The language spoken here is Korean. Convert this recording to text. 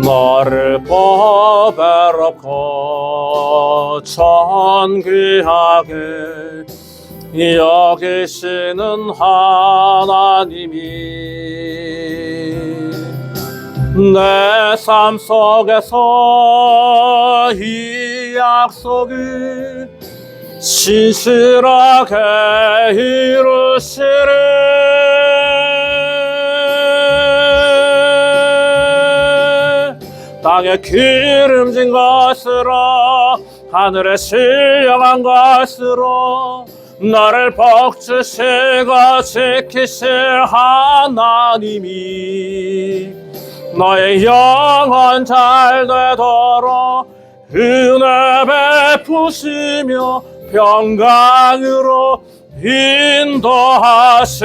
너를 보배롭고 존귀하게 여기시는 하나님이 내 삶 속에서 이 약속을 신실하게 이루시래 땅에 기름진 것으로 하늘에 신령한 것으로 나를 복주시고 지키실 하나님이 너의 영혼 잘 되도록 은혜 베푸시며 평강으로 인도하시래